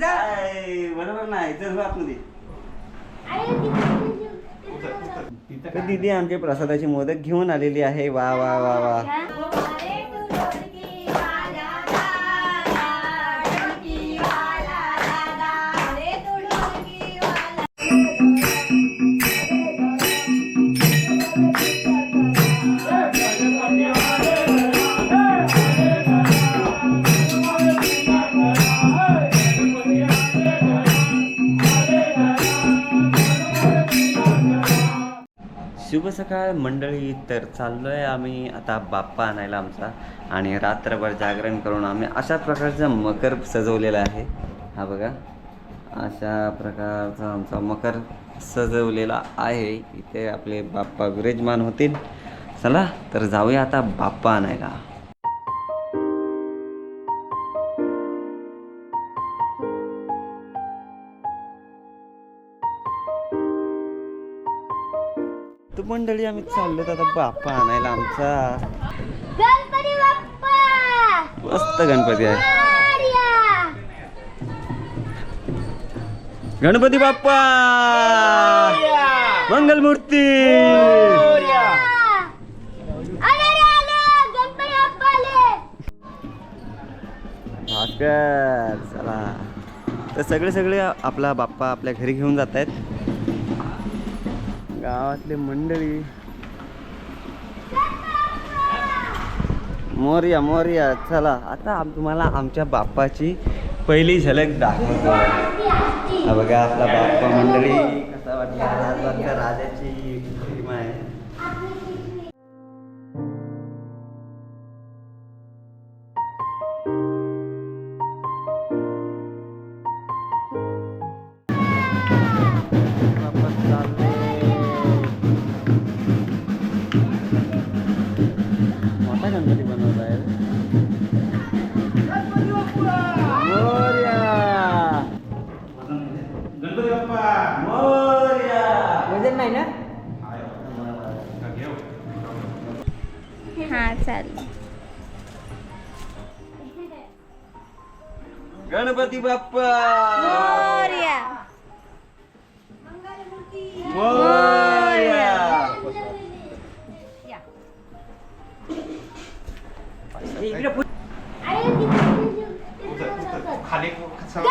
जा. काय, बरोबर नाही चल हो आतमध्ये तर दीदी आमच्या प्रसादाची मोदक घेऊन आलेली आहे. वा वा वा वा. शुभ सकाळ मंडळी. तर चाललोय आम्ही आता बाप्पा आणायला आमचा आणि रात्रभर जागरण करून आम्ही अशा प्रकारचा मकर सजवलेला आहे. हा बघा. अशा प्रकारचा आमचा मकर सजवलेला आहे. इथे आपले बाप्पा विराजमान होतील. चला तर जाऊया आता बाप्पा आणायला. मंडळी आम्ही चाललो आता बाप्पा आणायला आमचा. गणपती बाप्पा. मस्त गणपती आहे! गणपती बाप्पा! मंगलमूर्ती! आले रे, आले! गणपती बाप्पा आले! भाकर चला. तर सगळे सगळे आपला बाप्पा आपल्या घरी घेऊन जात आहेत गावातले मंडळी. मोर्या मोर्या चला. आता आम- तुम्हाला आमच्या बाप्पाची पहिली झलक दाखवतो. बघा आपला बाप्पा मंडळी. कसा वाटला? राजाची गणपती बाप्पा. खाली गणपती बाप्पा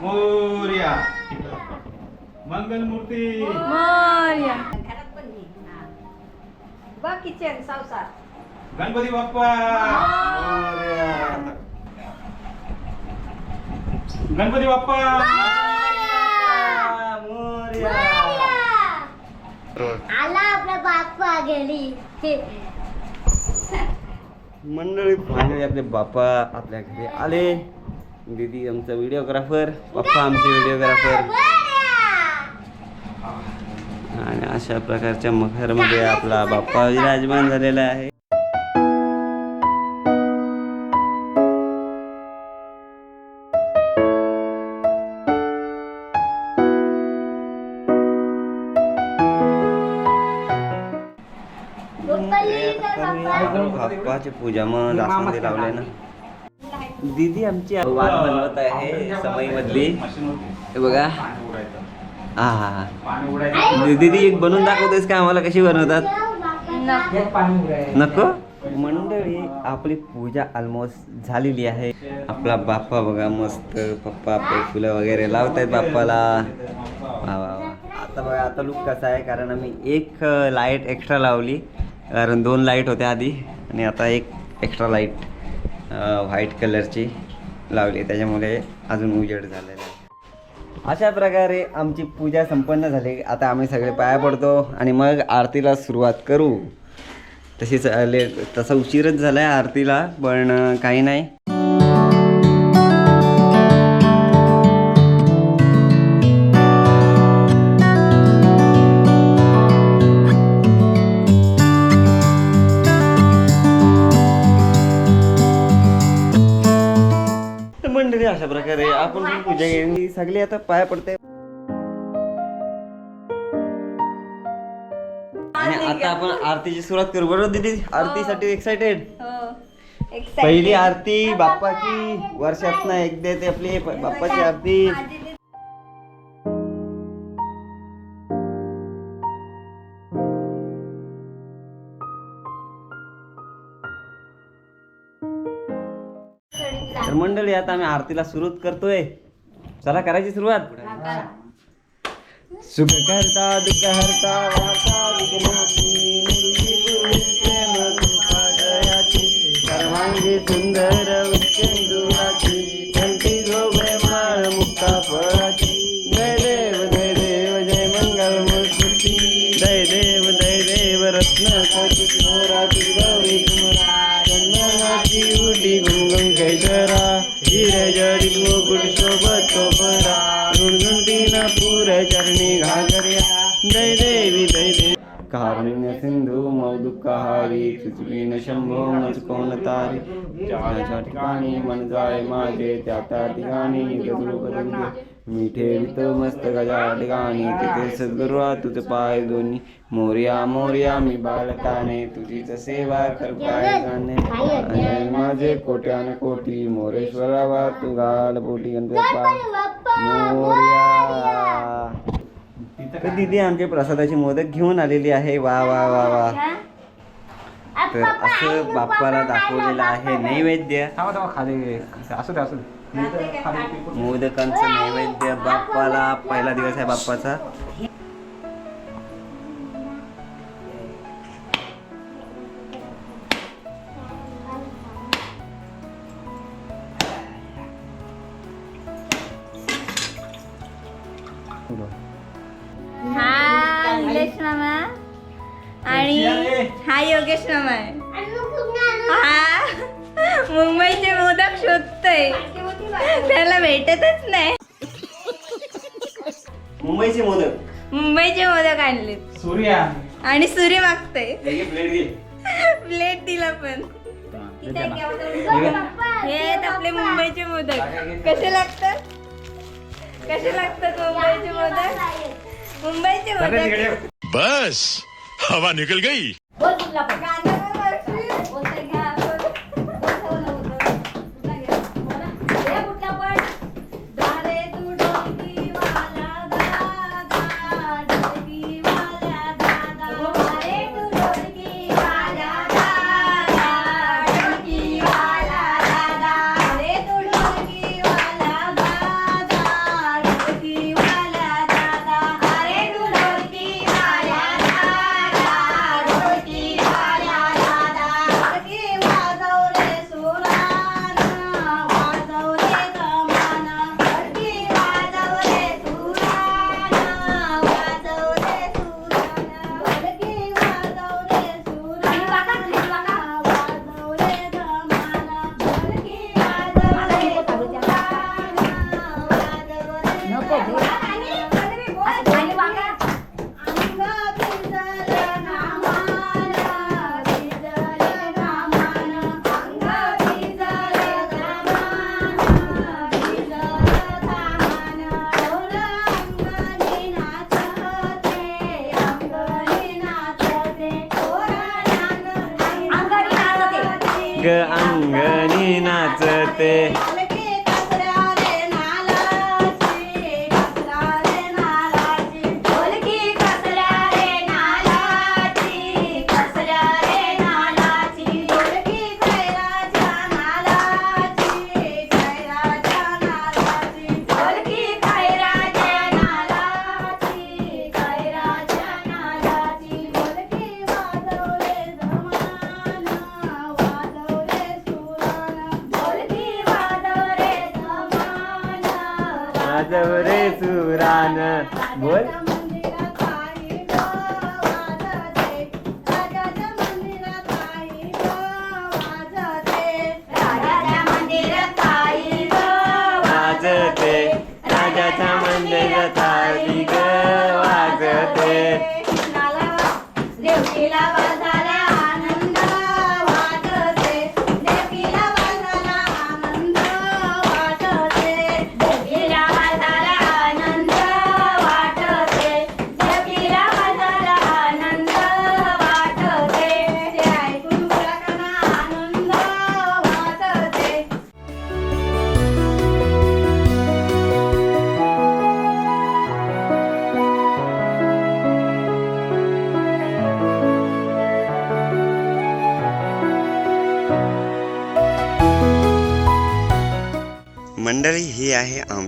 मोर्या. मंगलमूर्ती. मोरया. बघ किचन संसार गणपती बाप्पा. मोरया. गणपती बाप्पा! आला आपला बाप्पा गेली मंडळी फायनली आपले बाप्पा आपल्या घरी आले. दीदी आमचा व्हिडिओग्राफर पप्पा आमचे व्हिडिओग्राफर आणि अशा प्रकारच्या मखरमध्ये आपला बाप्पा विराजमान झालेला आहे. बाप्पाची पूजा मग जास्वंदी लावले ना. दीदी आमची वाट बनवत आहे समई मधली हे बघा. हा हा हा. दीदी एक बनवून दाखवतेस का आम्हाला कशी बनवतात? नको. मंडळी आपली पूजा ऑलमोस्ट झालेली आहे. आपला बाप्पा बघा मस्त पप्पा आपले फुलं वगैरे लावतायत बाप्पाला. वा वा वा. आता बघा आता लुक कसा आहे कारण आम्ही एक लाइट एक्स्ट्रा लावली. कारण दोन लाइट होत्या आधी. आणि आता एक एक्स्ट्रा लाइट व्हाईट कलरची लावली त्याच्यामुळे अजून उजेड झालेला आहे. अशा प्रकारे आमची पूजा संपन्न झाली. आता आम्ही सगळे पाया पडतो आणि मग आरतीला सुरुवात करू. तशीच ले तसा उशीरच झाला आहे आरतीला पण काही नाही. आपण पण पूजा केली. सगळी आता पाया पडते. आणि आता आपण आरतीची सुरुवात करू. बरोबर दीदी? आरतीसाठी एक्साइटेड हो. पहिली आरती बाप्पाची. वर्षात ना एकदा येते आपली बाप्पाची आरती. मंडळी आता आम्ही आरतीला सुरुवात करतोय. चला करायची सुरुवात? सुख करता दुःख हरता विघ्नाची सर्वांगी सुंदर उच्चेंदुराची ठिकाणी मन जाय माझे त्या त्या ठिकाणी गजरू करून मिठे वित मस्त गजा ठिकाणी तिथे सद्गुरू तुझे पाय दोन्ही. मोर्या मोर्या मी बालकाने तुझीच सेवा कर पाय जाणे. आणि माझे कोट्यान कोटी मोरेश्वरा वा तू घाल पोटी मोर्या. तर दीदी आमच्या प्रसादाची मोदक घेऊन आलेली आहे. वा वा वा वा. तर असं बाप्पाला दाखवलेलं आहे नैवेद्य. थांबा थांबा खाली असू दे असू दे. मोदकांचं नैवेद्य बाप्पाला पहिला दिवस आहे बाप्पाचा. आहे हा? मुंबईचे मोदक शोधतोय. त्याला भेटतच नाही. मुंबईचे मोदक. मुंबईचे मोदक आणले सूर्या. आणि सुरी मागतोय. प्लेट घे. प्लेट दिला पण. हे हे आहेत आपले मुंबईचे मोदक. कसे लागतात? कसे लागतात मुंबईचे मोदक? मुंबईचे मोदक. बस हवा निकल गई. गाणं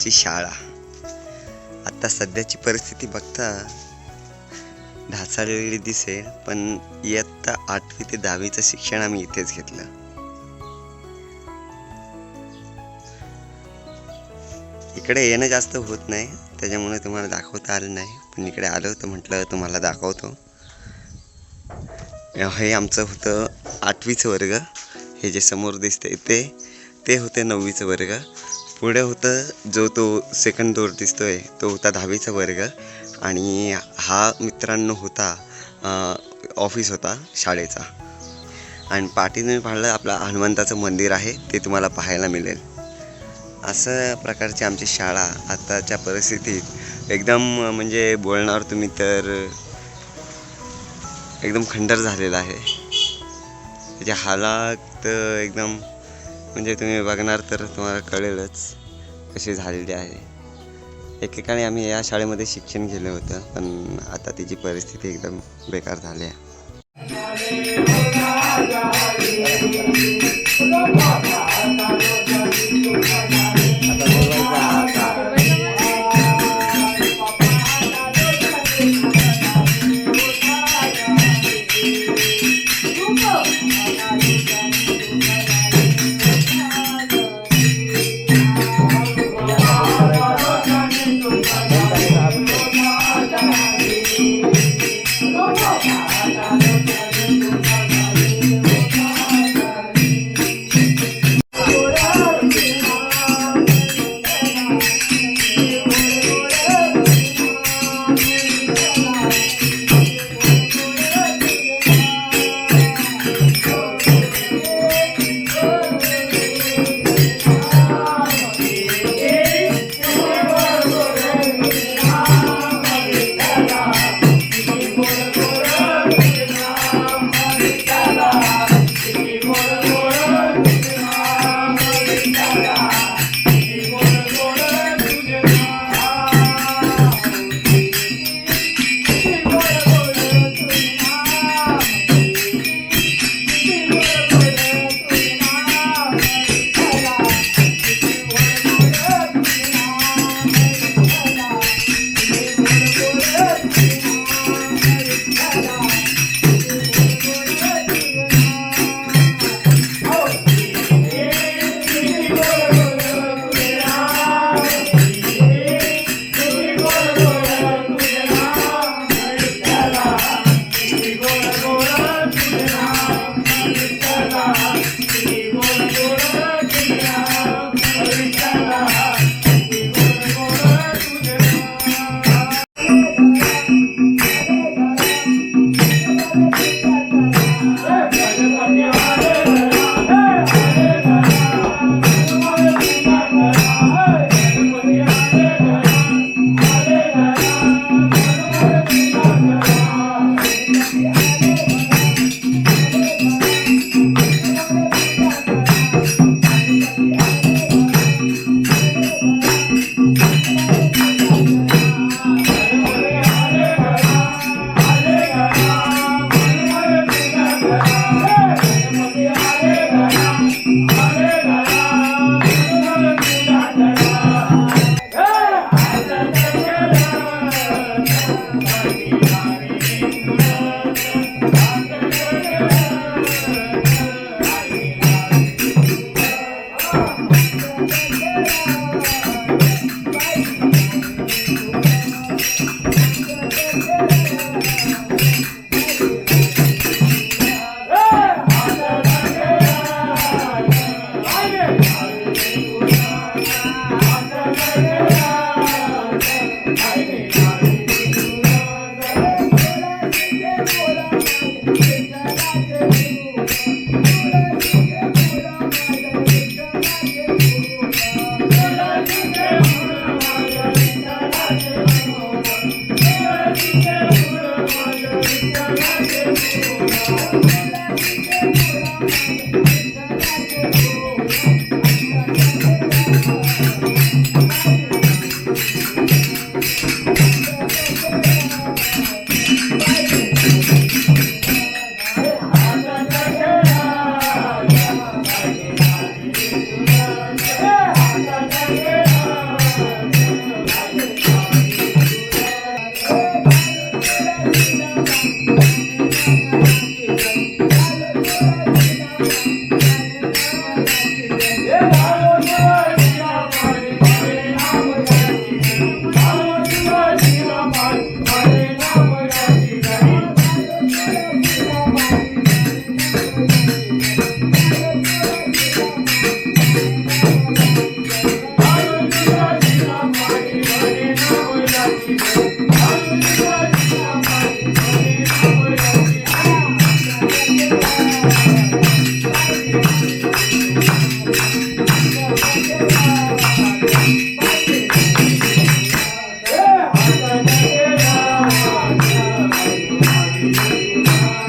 मुलांची शाळा. आत्ता सध्याची परिस्थिती बघता ढासाळलेली दिसेल पण इयत्ता आठवी ते दहावीचं शिक्षण आम्ही इथेच घेतलं. इकडे येणं जास्त होत नाही त्याच्यामुळे तुम्हाला दाखवता आलं नाही. पण इकडे आलं होतं म्हटलं तुम्हाला दाखवतो. हे आमचं होतं आठवीचं वर्ग. हे जे समोर दिसते ते ते होते नववीचं वर्ग. पुढं होतं जो तो सेकंड डोअर दिसतो आहे तो होता दहावीचा वर्ग. आणि हा मित्रांनो होता ऑफिस होता शाळेचा. आणि पाठीने पाहिलं आपलं हनुमंताचं मंदिर आहे ते तुम्हाला पाहायला मिळेल. असं प्रकारची आमची शाळा आताच्या परिस्थितीत. एकदम म्हणजे बोलणार तुम्ही तर एकदम खंडर झालेला आहे. त्याच्या हालात एकदम म्हणजे तुम्ही बघणार तर तुम्हाला कळेलच कशी झालेली आहे. एकेकाळी आम्ही या शाळेमध्ये शिक्षण केलं होतं पण आता तिची परिस्थिती एकदम बेकार झाली आहे.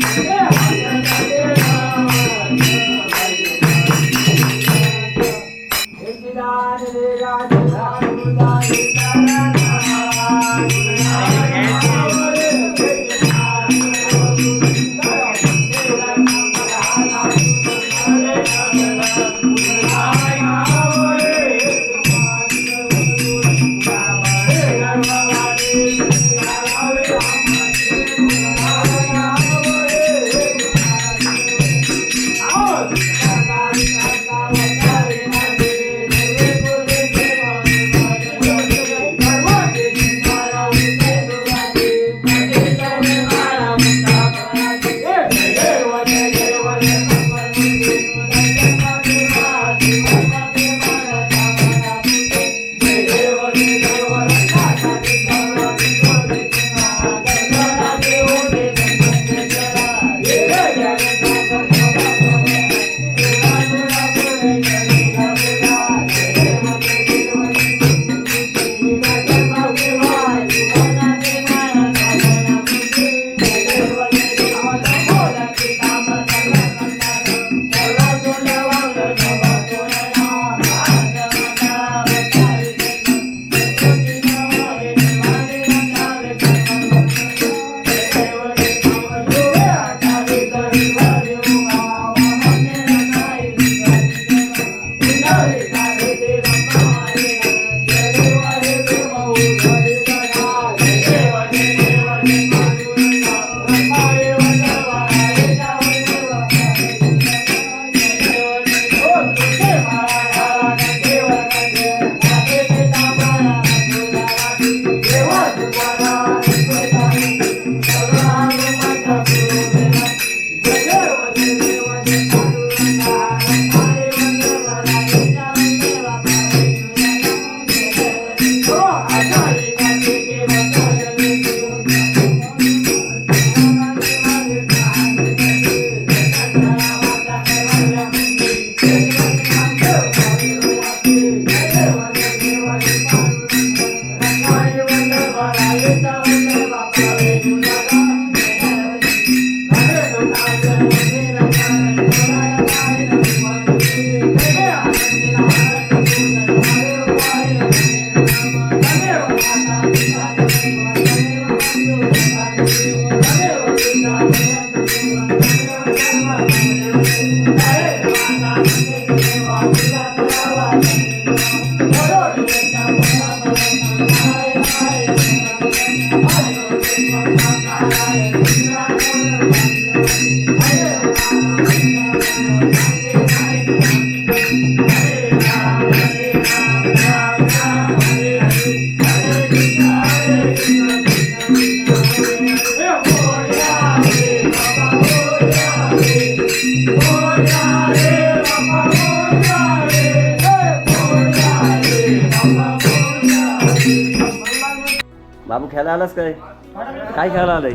so बाबू खेळायला आलास काय? काय खेळायला आलाय?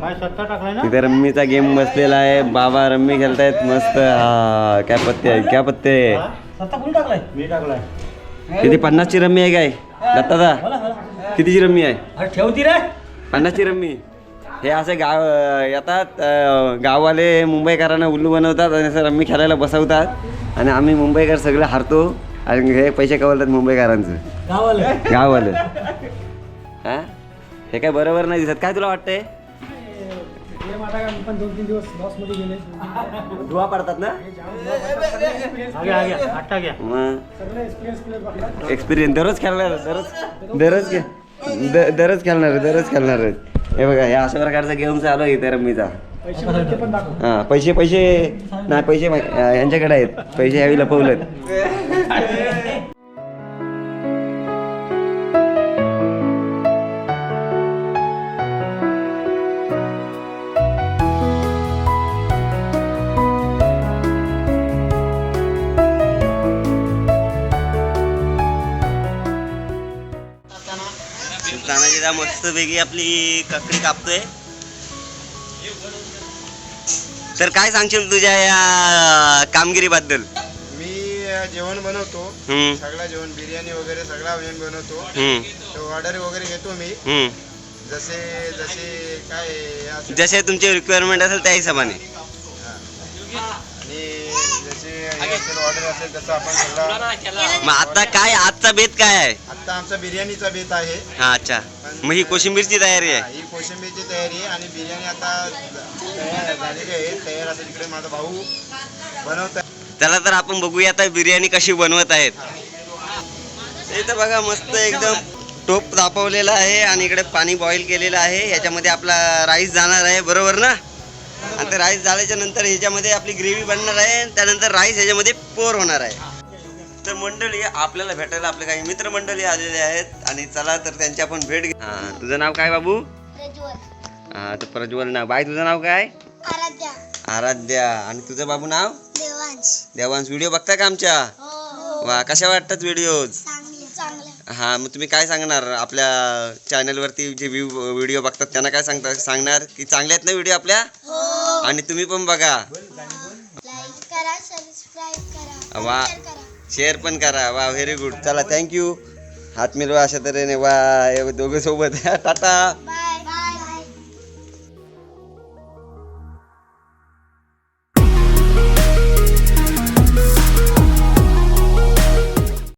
काय सत्ता टाकलाय ना तिथे रम्मीचा गेम बसलेला आहे. बाबा रम्मी खेळतायत. मस्त. हा काय पत्ते आहे काय पत्ते. आहे? सत्ता कोणी टाकलाय मी टाकलाय. किती? पन्नासची रम्मी आहे काय? दत्तादा कितीची रम्मी आहे? ठेवती रे. पन्नासची रम्मी. हे असे गाव येतात गाववाले मुंबईकरांना उल्लू बनवतात आणि असं रम्मी खेळायला बसवतात. आणि आम्ही मुंबईकर सगळे हारतो. आणि हे पैसे कवलतात मुंबईकरांचं. गावाला गाववाले. हा? हे काय बरोबर नाही दिसत. काय तुला वाटतंय? पण दोन तीन दिवस लॉसमध्ये गेले. धुवा पडतात ना? मग? सगळे एक्सपिरियन्स प्लेअर एक्सपिरियन्स दररोज खेळणार दररोज दररोज खे- द- दररोज खेळणार दररोज खेळणार हे बघा या अशा प्रकारचा गेम चालू आहे इथे रम्मीचा. पैसे पण ते पण दाखव. हा पैसे पैसे नाही पैसे मा- अं, यांच्याकडे आहेत. पैसे यावी लपवलेत. मस्त वेगळी आपली ककडी कापतोय. तर काय सांगशील तुझ्या या कामगिरीबद्दल? मी जेवण बनवतो. हम्म, सगळा जेवण बिर्याणी वगैरे सगळा जेवण बनवतो. हम्म, ऑर्डर वगैरे घेतो मी. हम्म. जसे जसे काय जसे तुमचे रिक्वायरमेंट असेल त्या हिशोबाने आणि जसे असेल ऑर्डर असेल तसं आपण सगळा मग आता काय आजचा बेत काय आहे? आता आमचा बिर्याणीचा बेत आहे. हा अच्छा. मग ही कोशिंबीरची तयारी हा, आहे? ही कोशिंबीरची तयारी आहे आणि बिर्याणी आता तयार झालेली आहे. तयार असेल तिकडे माझा भाऊ बनवत आहे. त्याला तर आपण बघूया आता बिर्याणी कशी बनवत आहेत. इथं बघा मस्त एकदम टोप तापवलेला आहे आणि इकडे पाणी बॉईल केलेलं आहे. याच्यामध्ये आपला राईस जाणार आहे बरोबर ना? आणि ते राईस झाल्याच्यानंतर ह्याच्यामध्ये आपली ग्रेव्ही बनणार आहे त्यानंतर राईस ह्याच्यामध्ये पोर होणार आहे. तर मंडळी आपल्याला भेटायला आपले काही मित्रमंडळी आलेले आहेत आणि चला तर त्यांची आपण भेट घे हां तुझं नाव काय बाबू? प्रज्वल. हां तर प्रज्वल नाव. बाय तुझं नाव काय? आराध्या. आराध्या. आणि तुझं बाबू नाव? देवांश. व्हिडिओ बघता का आमच्या? हो. वा कशा वाटतात व्हिडिओ चांगले चांगले. हा मग तुम्ही काय सांगणार? आपल्या चॅनलवरती जे व्ह्यू व्हिडिओ बघतात त्यांना काय सांगता सांगणार? की चांगले आहेत ना व्हिडिओ आपल्या? हो. आणि तुम्ही पण बघा. लाईक करा सबस्क्राईब करा वा. शेअर पण करा. वा व्हेरी गुड. चला थँक्यू हात मिळवा अशा तऱ्हेने. वा दोघं सोबत. टाटा.